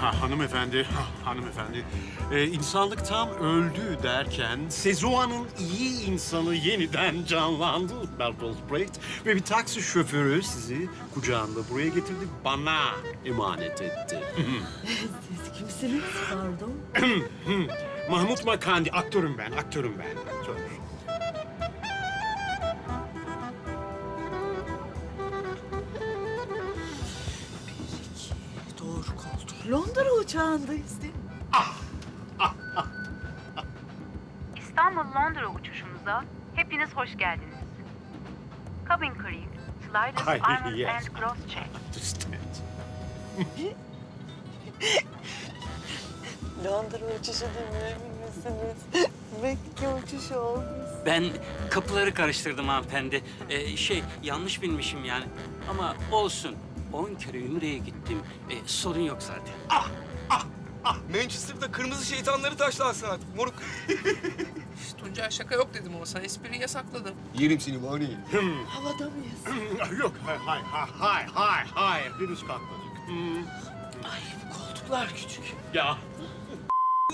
Ha, hanımefendi, ha, hanımefendi. Ee, insanlık tam öldü derken Sezua'nın iyi insanı yeniden canlandı Bertolt Brecht. Ve bir taksi şoförü sizi kucağında buraya getirdi, bana emanet etti. Siz kimsiniz? Pardon. Mahmut Makandi, aktörüm ben, aktörüm ben. Aktör. Londra uçağındayız değil mi? İstanbul-Londra uçuşumuza hepiniz hoş geldiniz. Cabin crew, sliders, Ay, armor yes. and cross check. Understand. Londra uçuşu değil mi? Emin misiniz? Mekke uçuşu olmuş. Ben kapıları karıştırdım hanımefendi. Ee, şey yanlış bilmişim yani. Ama olsun. On kere Ümre'ye gittim. Ee, sorun yok zaten. Manchester'da kırmızı şeytanları taşlansın artık moruk. Tuncay şaka yok dedim ama sen espriyi yasakladım. Yerim seni bari. Havada mıyız? Yok, hayır, hayır, hayır, hayır, hayır. Henüz kalkmadık. Hmm. Ay bu koltuklar küçük. Ya,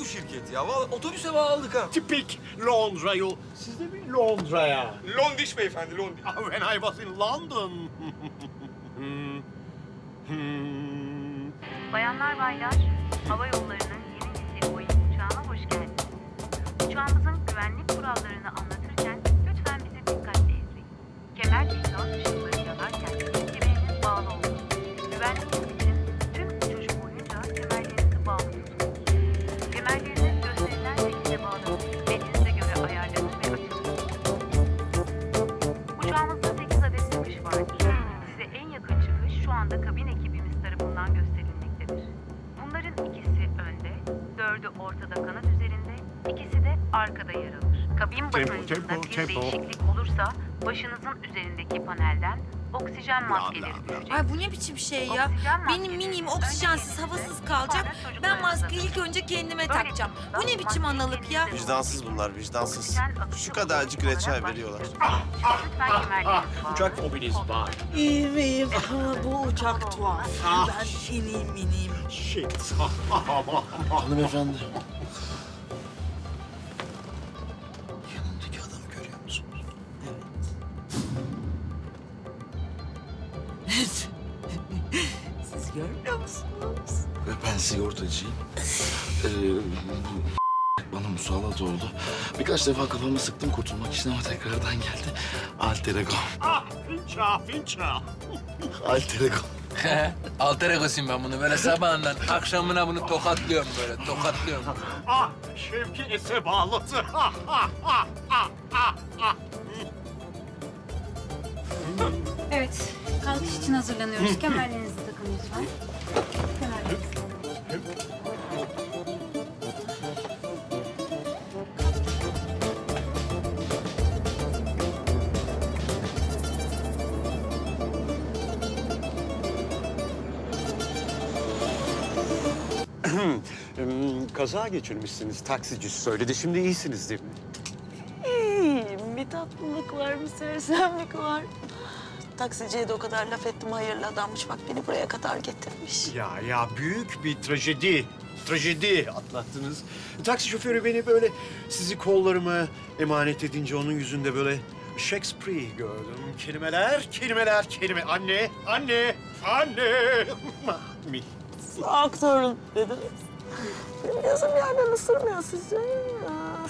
Bu şirket ya. Vallahi otobüse bağladık ha. tipik Londra yol. Siz de mi Londra'ya? Londiş beyefendi Londiş. Ah, When I was in London. Hmm. Hmm. Bayanlar baylar, hava yollarının yeni nesil Boeing uçağına hoş geldiniz. Uçağımızın güvenlik kurallarını anlatırken lütfen bizi dikkatle izleyin. Kemer ve ortada kanat üzerinde, ikisi de arkada yer alır. Kabin Tempo, basıncında tempo, bir tempo. değişiklik olursa başınızın üzerindeki panelden oksijen maskeleri düşecek. Ay bu ne biçim şey ya? Oksijen Benim maskeleri minim önce oksijensiz kendinize, havasız kalacak. sonra Ben çocuklarınıza maskeyi ilk önce kendime Böyle takacağım. Bu ne biçim maskeyi analık ya? kendinize Vicdansız bunlar, vicdansız. Oksijen akışı Şu kadarcık olarak reçel veriyorlar. Lütfen kemerlerinizi bağlayın. Uçak fobiniz var. İyi miyim? Ama bu uçak tuhaf. Ah. Ben ineyim ineyim. Shit. Hanımefendi. Sigortacıyım. Ee, bana musallat oldu. Birkaç defa kafamı sıktım kurtulmak için ama tekrardan geldi. Alter ego. Ah, finça, finça. Alter ego. Alter egosuyum ben bunu. Böyle sabahından akşamına bunu tokatlıyorum böyle. Tokatlıyorum. Ah, Şevki Ese bağladı. Ah, ah, ah, ah, ah, ah. Evet, kalkış için hazırlanıyoruz. Kemerlerinizi takın lütfen. Kemerlerinizi. Kaza geçirmişsiniz. Taksici söyledi. Şimdi iyisiniz değil mi? İyiyim. Bir tatlılık var, bir sersemlik var. Taksiciye de o kadar laf ettim hayırlı adammış. Bak beni buraya kadar getirmiş. Ya ya büyük bir trajedi. Trajedi atlattınız. Taksi şoförü beni böyle sizi kollarıma emanet edince onun yüzünde böyle Shakespeare gördüm. Kelimeler, kelimeler, kelime. Anne, anne, anne. Mi? Aktörün dediniz. Benim gözüm yerden ısırmıyor sizce.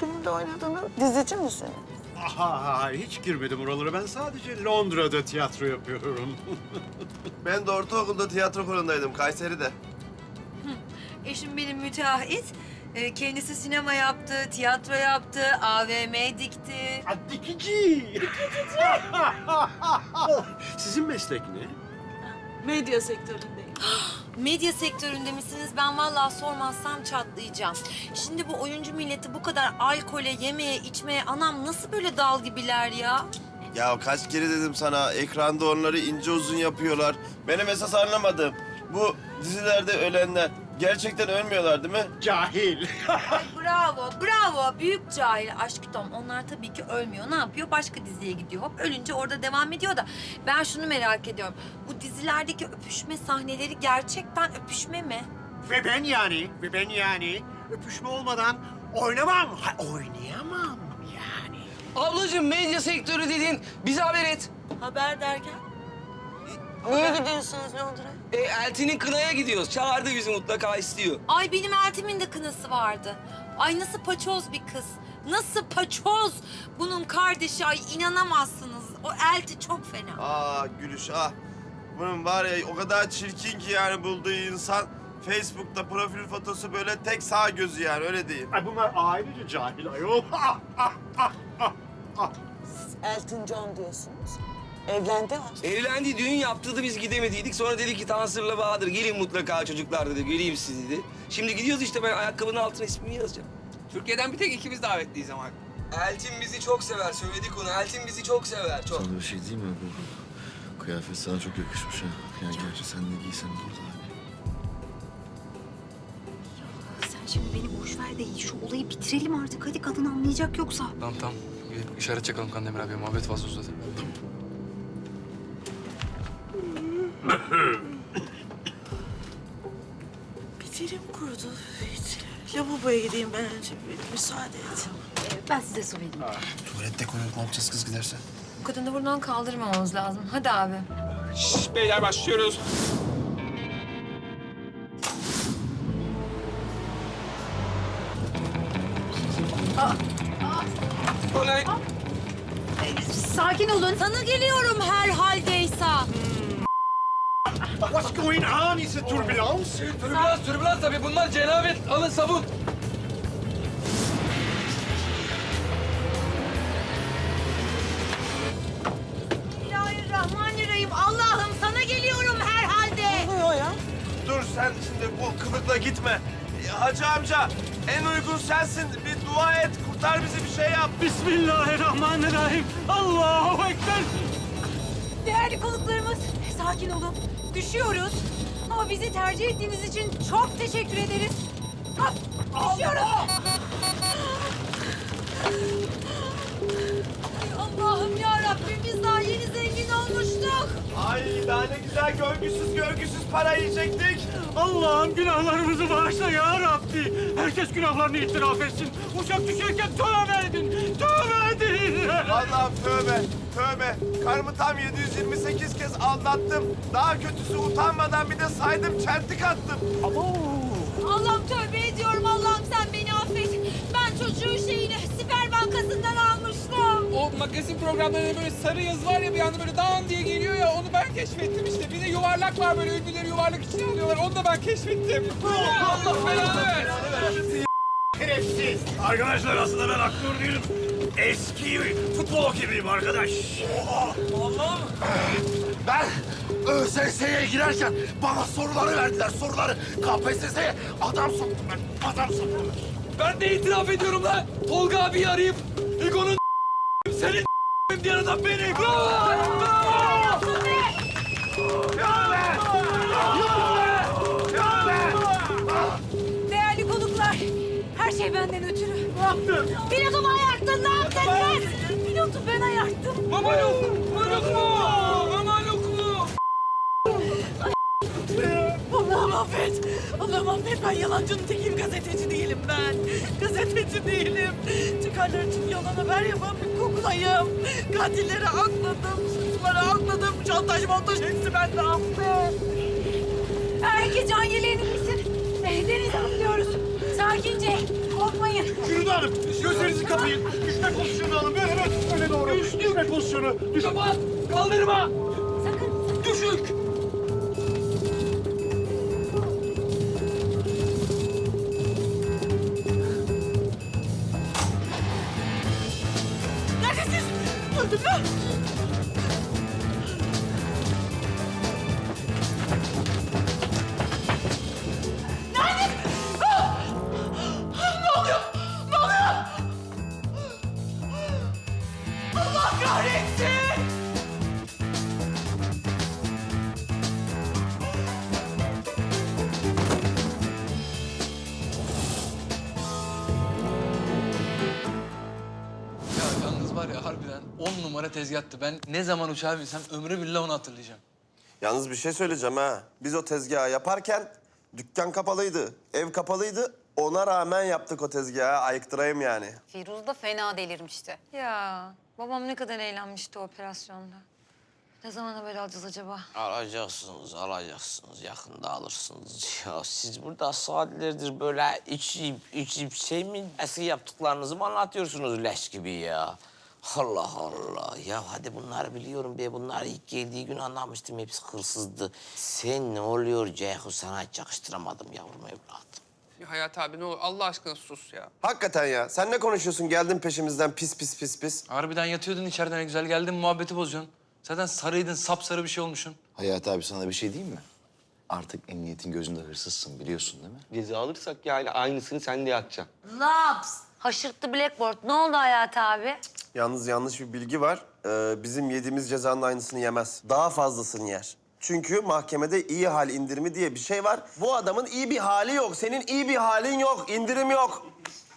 Filmde oynadığını dizici misin? Aha, hiç girmedim oralara. Ben sadece Londra'da tiyatro yapıyorum. Ben de ortaokulda tiyatro kurundaydım Kayseri'de. Eşim benim müteahhit. Ee, Kendisi sinema yaptı, tiyatro yaptı, AVM dikti. Ah, Dikici. Sizin meslek ne? Medya sektöründeyim. Medya sektöründe misiniz? Ben vallahi sormazsam çatlayacağım. Şimdi bu oyuncu milleti bu kadar alkole, yemeye, içmeye anam nasıl böyle dal gibiler ya? Ya kaç kere dedim sana ekranda onları ince uzun yapıyorlar. Benim esas anlamadığım bu dizilerde ölenler Gerçekten ölmüyorlar değil mi? Cahil. Ay bravo, bravo. Büyük cahil aşk Tom. Onlar tabii ki ölmüyor. Ne yapıyor? Başka diziye gidiyor. Hop ölünce orada devam ediyor da. Ben şunu merak ediyorum. Bu dizilerdeki öpüşme sahneleri gerçekten öpüşme mi? ve ben yani, ve ben yani öpüşme olmadan oynamam. Ha, oynayamam yani. Ablacığım medya sektörü dedin. Bize haber et. Haber derken? Niye gidiyorsunuz Londra'ya? E, Elti'nin kınaya gidiyoruz. Çağırdı bizi mutlaka istiyor. Ay benim Eltim'in de kınası vardı. Ay nasıl paçoz bir kız. Nasıl paçoz. Bunun kardeşi ay inanamazsınız. O Elti çok fena. Aa Gülüş ah. Bunun var ya o kadar çirkin ki yani bulduğu insan. Facebook'ta profil fotosu böyle tek sağ gözü yani öyle diyeyim. Ay bunlar ailece cahil ayol. Ah, ah, ah, ah, ah. Elton John diyorsunuz. Evlendi o. Evlendi, düğün yaptı da biz gidemediydik. Sonra dedi ki Tansır'la Bahadır gelin mutlaka çocuklar dedi. Göreyim sizi dedi. Şimdi gidiyoruz işte ben ayakkabının altına ismimi yazacağım. Türkiye'den bir tek ikimiz davetliyiz ama. Eltin bizi çok sever. Söyledik onu. Eltin bizi çok sever. Çok. Sana bir şey diyeyim mi? Bu kıyafet sana çok yakışmış ha. Yani gerçi sen ne giysen de orada hani. Sen şimdi beni boş ver de şu olayı bitirelim artık. Hadi kadın anlayacak yoksa. Tamam tamam. Gidip işaret çakalım Kandemir abi. Muhabbet fazla uzadı. Bitirim kurudu. Hiç. Lavaboya gideyim ben önce. Bir müsaade et. Ben size su vereyim. Tuvalette koyup ne yapacağız kız giderse? Bu kadını buradan kaldırmamamız lazım. Hadi abi. beyler başlıyoruz. Olay. Sakin olun. Sana geliyorum herhaldeyse. What's going on? Is it turbulence? Türbülans, türbülans tabii. Bunlar cenabet. Alın sabun. Bismillahirrahmanirrahim. Allah'ım sana geliyorum herhalde. Oluyor ya? Dur sen şimdi bu kılıkla gitme. E, Hacı amca en uygun sensin. Bir dua et kurtar bizi bir şey yap. Bismillahirrahmanirrahim. Allahu Ekber. Değerli konuklarımız sakin olun. Düşüyoruz. Ama bizi tercih ettiğiniz için çok teşekkür ederiz. Hop, düşüyoruz. Ay Allah'ım ya Rabbim biz daha yeni zengin olmuştuk. Ay daha ne güzel görgüsüz görgüsüz para yiyecektik. Allah'ım günahlarımızı bağışla ya Rabbi. Herkes günahlarını itiraf etsin. Uçak düşerken tövbe edin. Tövbe Vallahi tövbe, tövbe. Karımı tam 728 kez aldattım. Daha kötüsü utanmadan bir de saydım, çentik attım. Allah'ım tövbe ediyorum Allah'ım sen beni affet. Ben çocuğun şeyini siper bankasından almıştım. O magazin programlarında böyle sarı yazı var ya bir anda böyle dağın diye geliyor ya onu ben keşfettim işte. Bir de yuvarlak var böyle ünlüleri yuvarlak içine alıyorlar onu da ben keşfettim. Allah belanı versin. Şerefsiz. Arkadaşlar aslında ben aktör değilim. Eski futbol hakemiyim arkadaş. Ben ÖSS'ye girerken bana soruları verdiler, soruları. KPSS'ye adam soktum ben, adam soktum. Ben de itiraf ediyorum lan. Tolga abi arayıp Ego'nun senin diyen adam benim. Değerli şey benden ötürü. Ne yaptın? Pilotumu ayarttın, ne yaptın siz? Pilotu ben ayarttım. Mama yok. Mama yok mu? Mama yok mu? Allah'ım affet. Allah'ım affet. Ben yalancının tekiyim. Gazeteci değilim ben. Gazeteci değilim. Çıkarlar için yalan haber yapan bir kuklayım. Katilleri akladım. Suçluları akladım. Şantaj montaj hepsi bende affet. Herkes can yeleğini giysin. Eh, Denize atlıyoruz. Sakince, hanım. Gözlerinizi kapayın. Düşme pozisyonu alın. Böyle böyle. Öyle doğru. Düşme pozisyonu. Düşme. Kapat. Kaldırma. Sakın. Düşük. Neredesiniz? Öldüm ben. On numara tezgahtı. Ben ne zaman uçağa binsem ömrü billah onu hatırlayacağım. Yalnız bir şey söyleyeceğim ha. Biz o tezgahı yaparken dükkan kapalıydı, ev kapalıydı. Ona rağmen yaptık o tezgahı. Ayıktırayım yani. Firuz da fena delirmişti. Ya babam ne kadar eğlenmişti o operasyonda. Ne zaman haber alacağız acaba? Alacaksınız, alacaksınız. Yakında alırsınız. Ya siz burada saatlerdir böyle içip içip şey mi eski yaptıklarınızı mı anlatıyorsunuz leş gibi ya? Allah Allah. Ya hadi bunları biliyorum be. Bunlar ilk geldiği gün anlamıştım. Hepsi hırsızdı. Sen ne oluyor Ceyhun? Sana hiç yakıştıramadım yavrum evladım. Ya Hayat abi ne olur Allah aşkına sus ya. Hakikaten ya. Sen ne konuşuyorsun? Geldin peşimizden pis pis pis pis. Harbiden yatıyordun içeriden ne güzel geldin muhabbeti bozuyorsun. Zaten sarıydın sapsarı bir şey olmuşsun. Hayat abi sana bir şey diyeyim mi? Artık emniyetin gözünde hırsızsın biliyorsun değil mi? Ceza alırsak yani aynısını sen de yapacaksın. Laps. Haşırttı Blackboard. Ne oldu Hayat abi? Yalnız yanlış bir bilgi var. Ee, bizim yediğimiz cezanın aynısını yemez. Daha fazlasını yer. Çünkü mahkemede iyi hal indirimi diye bir şey var. Bu adamın iyi bir hali yok. Senin iyi bir halin yok. indirim yok.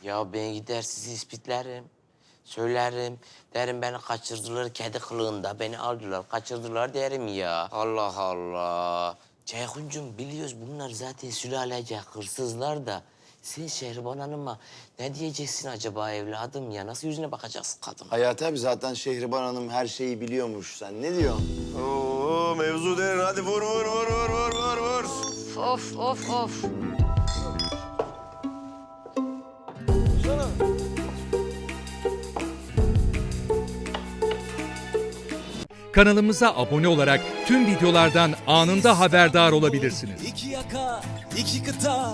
Ya ben gider sizi ispitlerim. Söylerim. Derim beni kaçırdılar kedi kılığında. Beni aldılar, kaçırdılar derim ya. Allah Allah. Ceyhuncuğum biliyoruz bunlar zaten sülalece hırsızlar da. Sen Şehriban Hanım'a ne diyeceksin acaba evladım ya? Nasıl yüzüne bakacaksın kadın? Hayat abi zaten Şehriban Hanım her şeyi biliyormuş. Sen ne diyorsun? Oo mevzu derin. Hadi vur vur vur vur vur vur vur. Of of of. Kanalımıza abone olarak tüm videolardan anında haberdar olabilirsiniz. İki yaka, iki kıta,